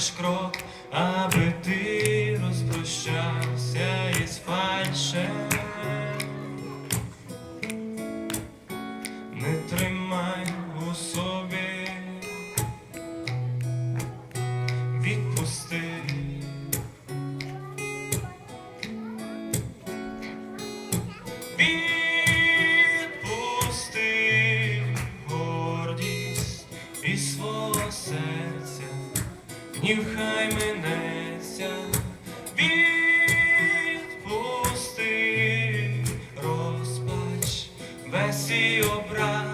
наш крок. нехай минеться, відпусти розпач весь і образ.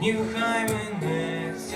New climate next